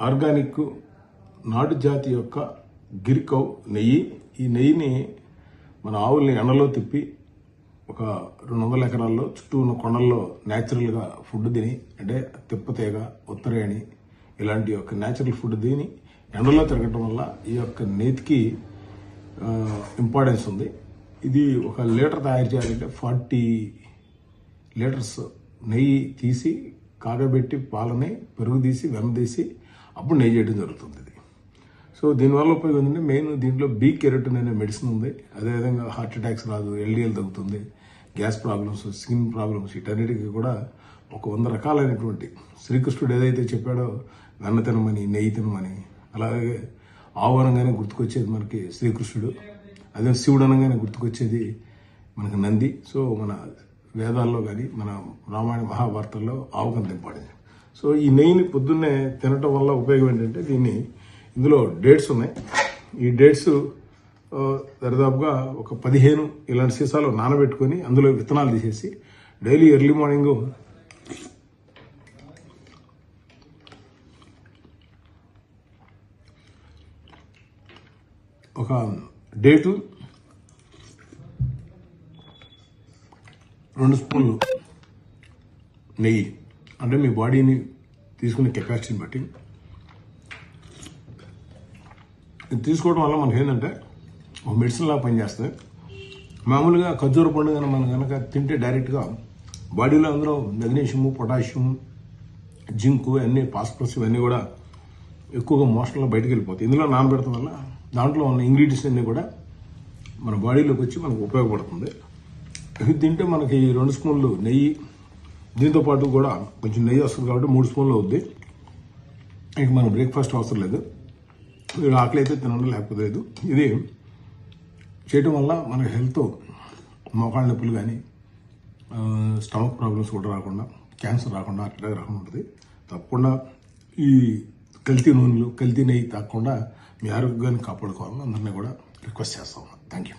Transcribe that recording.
Organic నాటు జాతి యొక్క గిరికౌ నెయ్యి. ఈ నెయ్యిని మన ఆవుల్ని ఎండలో తిప్పి ఒక రెండు వందల ఎకరాల్లో చుట్టూ ఉన్న కొండల్లో న్యాచురల్గా ఫుడ్ తిని అంటే తిప్పతీగ ఉత్తరేణి ఇలాంటి యొక్క న్యాచురల్ ఫుడ్ తిని ఎండలో తిరగటం వల్ల ఈ యొక్క నేతికి ఇంపార్టెన్స్ ఉంది. ఇది ఒక లీటర్ తయారు చేయాలంటే ఫార్టీ లీటర్స్ నెయ్యి తీసి కాగబెట్టి పాలని పెరుగు తీసి వెన్న తీసి అప్పుడు నెయ్యి చేయడం జరుగుతుంది ఇది. సో దీనివల్ల ఉపయోగం ఏంటంటే మెయిన్ దీంట్లో బీ కెరటిన్ అనే మెడిసిన్ ఉంది. అదేవిధంగా హార్ట్ అటాక్స్ రాదు ఎల్డిఎల్ తగ్గుతుంది గ్యాస్ ప్రాబ్లమ్స్ స్కిన్ ప్రాబ్లమ్స్ వీటన్నిటికీ కూడా ఒక వంద రకాలైనటువంటి శ్రీకృష్ణుడు ఏదైతే చెప్పాడో వెన్న తినమని నెయ్యి తినమని అలాగే ఆవు అనగానే గుర్తుకొచ్చేది మనకి శ్రీకృష్ణుడు అదే శివుడు అనగానే గుర్తుకొచ్చేది మనకి నంది. సో మన వేదాల్లో కానీ మన రామాయణ మహాభారతంలో ఆవు కంత ఇంపార్టెంట్ సో ఈ నెయ్యిని పొద్దున్నే తినటం వల్ల ఉపయోగం ఏంటంటే దీన్ని ఇందులో డేట్స్ ఉన్నాయి. ఈ డేట్స్ దరిదాపుగా ఒక పదిహేను ఇలాంటి సీసాలు నానబెట్టుకొని అందులో విత్తనాలు తీసేసి డైలీ ఎర్లీ మార్నింగ్ ఒక డేటు రెండు స్పూన్లు నెయ్యి. అంటే మీ బాడీని తీసుకునే కెపాసిటీని బట్టి. ఇది తీసుకోవడం వల్ల మనకి ఏంటంటే ఒక మెడిసిన్ లాగా పనిచేస్తుంది. మామూలుగా ఖర్జూర పండు కనుక మనం కనుక తింటే డైరెక్ట్గా బాడీలో అందులో మెగ్నీషియము పొటాషియం జింకు అన్నీ ఫాస్ఫరస్ ఇవన్నీ కూడా ఎక్కువగా మోషన్లో బయటకు వెళ్ళిపోతాయి. ఇందులో నానబెడటం వల్ల దాంట్లో ఉన్న ఇంగ్రీడియంట్స్ అన్నీ కూడా మన బాడీలోకి వచ్చి మనకు ఉపయోగపడుతుంది. ఇది తింటే మనకి ఈ రెండు స్పూన్లు నెయ్యి దీంతో పాటు కూడా కొంచెం నెయ్యి వస్తుంది కాబట్టి మూడు స్పూన్లు అవుద్ది. ఇంక మనం బ్రేక్ఫాస్ట్ అవసరం లేదు. మీరు ఆకలి అయితే తినడం లేకపోతే లేదు. ఇది చేయటం వల్ల మన హెల్త్ మోకాళ్ళ నొప్పులు కానీ స్టమక్ ప్రాబ్లమ్స్ కూడా రాకుండా క్యాన్సర్ రాకుండా హార్ట్ అటాక్ రాకుండా ఉంటుంది. తప్పకుండా ఈ కల్తీ నూనెలు కల్తీ నెయ్యి తాకుండా మీ ఆరోగ్యాన్ని కాపాడుకోవాలని అందరినీ కూడా రిక్వెస్ట్ చేస్తా ఉన్నాను థ్యాంక్ యూ